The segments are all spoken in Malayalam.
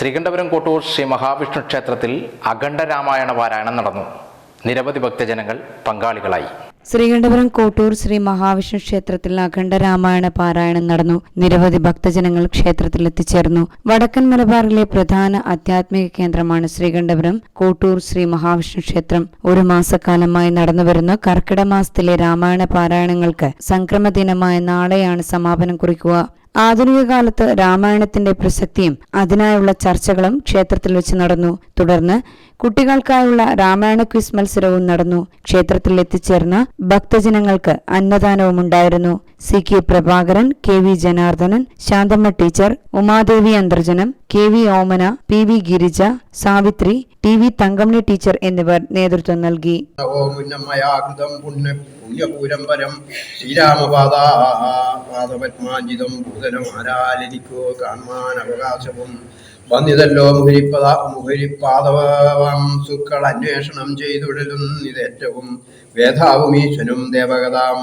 ശ്രീകണ്ഠപുരം കോട്ടൂർ ശ്രീ മഹാവിഷ്ണു ക്ഷേത്രത്തിൽ അഖണ്ഡ രാമായണ പാരായണം നടന്നു. നിരവധി ഭക്തജനങ്ങൾ പങ്കാളികളായി. ശ്രീകണ്ഠപുരം കോട്ടൂർ ശ്രീ മഹാവിഷ്ണു ക്ഷേത്രത്തിൽ അഖണ്ഡ രാമായണ പാരായണം നടന്നു. നിരവധി ഭക്തജനങ്ങൾ ക്ഷേത്രത്തിൽ എത്തിച്ചേർന്നു. വടക്കൻ മലബാറിലെ പ്രധാന ആധ്യാത്മിക കേന്ദ്രമാണ് ശ്രീകണ്ഠപുരം കോട്ടൂർ ശ്രീ മഹാവിഷ്ണു ക്ഷേത്രം. ഒരു മാസക്കാലമായി നടന്നുവരുന്ന കർക്കിടമാസത്തിലെ രാമായണ പാരായണങ്ങൾക്ക് സംക്രമദിനമായ നാളെയാണ് സമാപനം കുറിക്കുക. ആധുനിക കാലത്ത് രാമായണത്തിന്റെ പ്രസക്തിയും അതിനായുള്ള ചർച്ചകളും ക്ഷേത്രത്തിൽ വെച്ച് നടന്നു. തുടർന്ന് കുട്ടികൾക്കായുള്ള രാമായണ ക്വിസ് മത്സരവും നടന്നു. ക്ഷേത്രത്തിൽ എത്തിച്ചേർന്ന ഭക്തജനങ്ങൾക്ക് അന്നദാനവും ഉണ്ടായിരുന്നു. C K Prabhakaran K V Janardhanan Santhamma teacher Umadevi Antharjanam K V Omana P V Girija Savitri T V Thankamani teacher എന്നിവർ നേതൃത്വം നൽകി. ശ്രീരാമപാദ പാദപത്മാഞ്ചിതം ഭൂതനം ആരാലെനിക്കോ കാണാൻ അവകാശവും വന്നിതല്ലോ മുഹരിപ്പത മുഹരിപ്പാദവം സുക്കൾ അന്വേഷണം ചെയ്തുടലുന്നിതേറ്റവും വേദാവും ഈശ്വനും ദേവഗതാം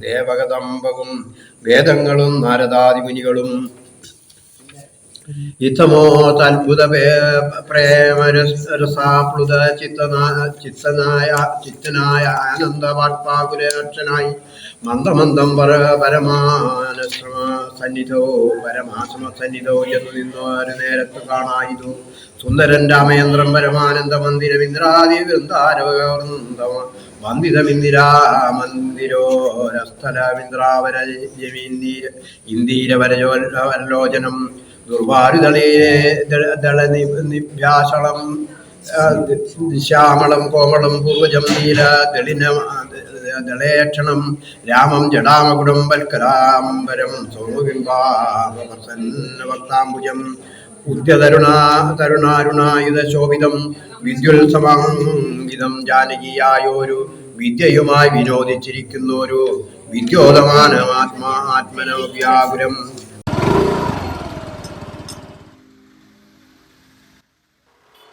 ദേവഗതമ്പവും വേദങ്ങളും നാരദാദിമുനികളും ഇത്തമോത്തത്ഭുത പ്രേമരസാപ്ലുത ചിത്തനായ ചിത്തനായ ചിത്തനായ ആനന്ദ വാക്പാകുലക്ഷനായി മന്ദമന്ദം പര പരമാനശ്രമ സന്നിധോ പരമാശ്രമ സന്നിധോ എന്ന് നിന്നൊരു നേരത്ത് കാണായിതു. സുന്ദരൻ രാമയന്ത്രം പരമാനന്ദ മന്ദിരം ഇന്ദ്രാദി വൃന്ദാരവൃന്ദമ വന്ദിതമിന്ദിരാ മന്ദിരോരസ്ഥലമിന്ദ്രാവര ജമീന്ദീര ഇന്ദീരവരലോചനം ദുർവാരുദളേ ദള നിഭ്യാസളം ശ്യാമളം കോമളം പൂർവജം നീല ദളിന ദളേക്ഷണം രാമം ജടാമകുടം വൽക്കരാംബരം സൗമ്യബിംബാവസന്ന വക്താംബുജം ഉദ്യതരുണാ തരുണാരുണായുധ ശോഭിതം വിദ്യുത്സമാംഗിതം ജാനകിയായോരു വിദ്യയുമായി വിനോദിച്ചിരിക്കുന്നോരു വിദ്യോതമാനമാത്മാ ആത്മനോ